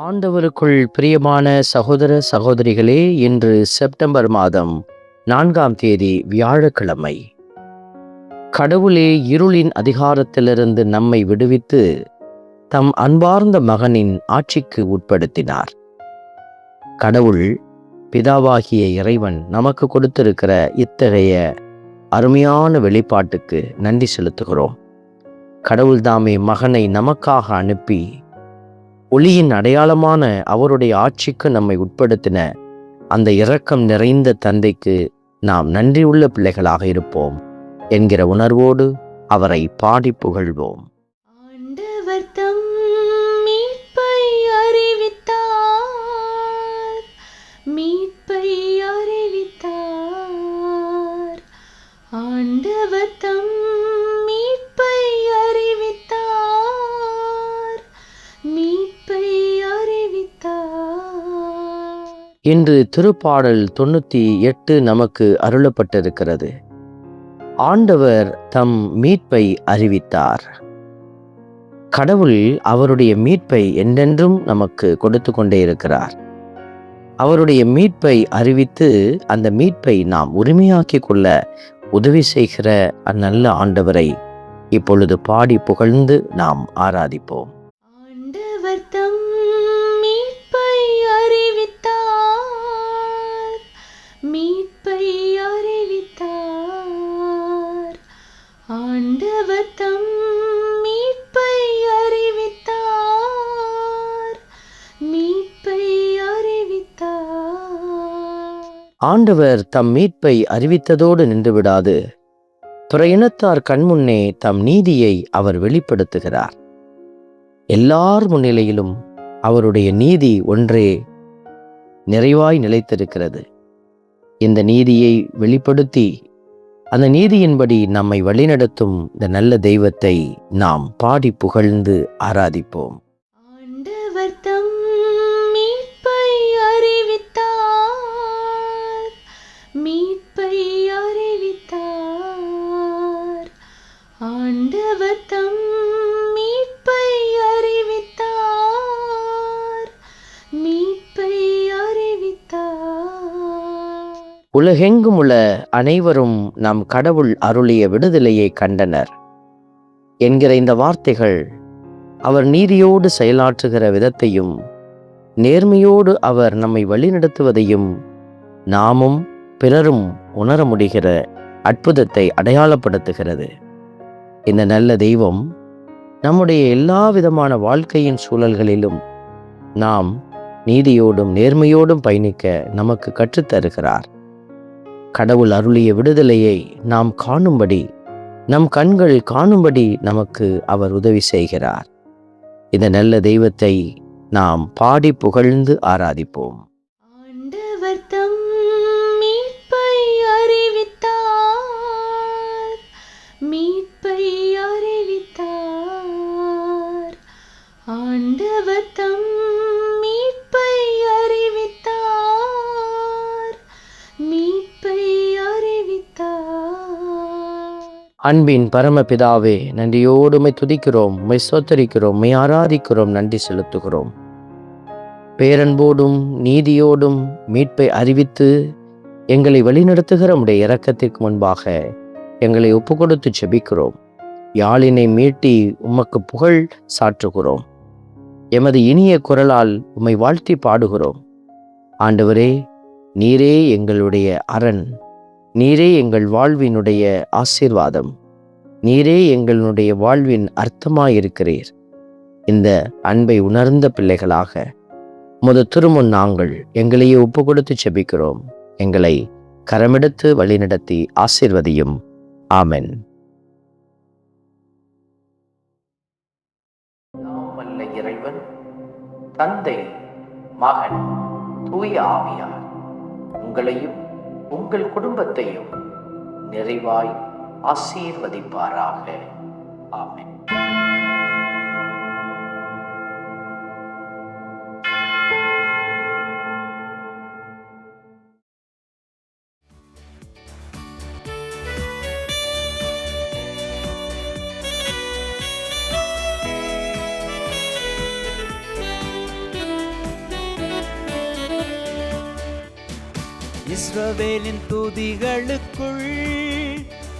ஆண்டவருக்குள் பிரியமான சகோதர சகோதரிகளே இன்று செப்டம்பர் மாதம் நான்காம் தேதி வியாழக்கிழமை. கடவுளே இருளின் அதிகாரத்திலிருந்து நம்மை விடுவித்து தம் அன்பார்ந்த மகனின் ஆட்சிக்கு உட்படுத்தினார். கடவுள் பிதாவாகிய இறைவன் நமக்கு கொடுத்திருக்கிற இத்தகைய அருமையான வெளிப்பாட்டுக்கு நன்றி செலுத்துகிறோம். கடவுள் தாமே மகனை நமக்காக அனுப்பி ஒளியின் அடையாளமான அவருடைய ஆட்சிக்கு நம்மை உட்படுத்தின அந்த இரக்கம் நிறைந்த தந்தைக்கு நாம் நன்றியுள்ள பிள்ளைகளாக இருப்போம். என்கிற உணர்வோடு அவரை பாடி புகழ்வோம். இன்று திருப்பாடல் தொண்ணூற்றி எட்டு நமக்கு அருளப்பட்டிருக்கிறது. ஆண்டவர் தம் மீட்பை அறிவித்தார். கடவுள் அவருடைய மீட்பை என்றென்றும் நமக்கு கொடுத்து கொண்டே இருக்கிறார். அவருடைய மீட்பை அறிவித்து அந்த மீட்பை நாம் உரிமையாக்கிக் கொள்ள உதவி செய்கிற அந்நல்ல ஆண்டவரை இப்பொழுது பாடி புகழ்ந்து நாம் ஆராதிப்போம். ஆண்டவர் ஆண்டவர் தம் மீட்பை அறிவித்ததோடு நின்றுவிடாது. பிற இனத்தார் கண்முன்னே தம் நீதியை அவர் வெளிப்படுத்துகிறார். எல்லார் முன்னிலையிலும் அவருடைய நீதி ஒன்றே நிறைவாய் நிலைத்திருக்கிறது. இந்த நீதியை வெளிப்படுத்தி அந்த நீதியின்படி நம்மை வழிநடத்தும் இந்த நல்ல தெய்வத்தை நாம் பாடி புகழ்ந்து ஆராதிப்போம். உலகெங்கும் உள்ள அனைவரும் நம் கடவுள் அருளிய விடுதலையை கண்டனர். என்கிற இந்த வார்த்தைகள் அவர் நீதியோடு செயலாற்றுகிற விதத்தையும் நேர்மையோடு அவர் நம்மை வழிநடத்துவதையும் நாமும் பிறரும் உணர முடிகிற அற்புதத்தை அடையாளப்படுத்துகிறது. இந்த நல்ல தெய்வம் நம்முடைய எல்லா விதமான வாழ்க்கையின் சூழல்களிலும் நாம் நீதியோடும் நேர்மையோடும் பயணிக்க நமக்கு கற்றுத்தருகிறார். கடவுள் அருளிய விடுதலையை நாம் காணும்படி நம் கண்கள் காணும்படி நமக்கு அவர் உதவி செய்கிறார். இந்த நல்ல தெய்வத்தை நாம் பாடி புகழ்ந்து ஆராதிப்போம். அன்பின் பரமபிதாவே நன்றியோடு உம்மை துதிக்கிறோம் உம்மை சோத்தரிக்கிறோம் உமை ஆராதிக்கிறோம் நன்றி செலுத்துகிறோம். பேரன்போடும் நீதியோடும் மீட்பை அறிவித்து எங்களை வழிநடத்துகிற உடைய இரக்கத்திற்கு முன்பாக எங்களை ஒப்பு கொடுத்து செபிக்கிறோம். யாழினை மீட்டி உமக்கு புகழ் சாற்றுகிறோம். எமது இனிய குரலால் உம்மை வாழ்த்தி பாடுகிறோம். ஆண்டவரே நீரே எங்களுடைய அரண் நீரே எங்கள் வாழ்வினுடைய ஆசீர்வாதம். நீரே எங்களுடைய வாழ்வின் அர்த்தமாயிருக்கிறீர். இந்த அன்பை உணர்ந்த பிள்ளைகளாக முத திருமுன் நாங்கள் எங்களையே ஒப்பு கொடுத்து செபிக்கிறோம். எங்களை கரமெடுத்து வழிநடத்தி ஆசிர்வதியும். ஆமென். இறைவன் தந்தை மகன் தூய ஆவியார் உங்களையும் உங்கள் குடும்பத்தையும் நிறைவாய் ஆசீர்வதிப்பாராக ஆமென் இஸ்ரவேலின் துதிகளுக்குள்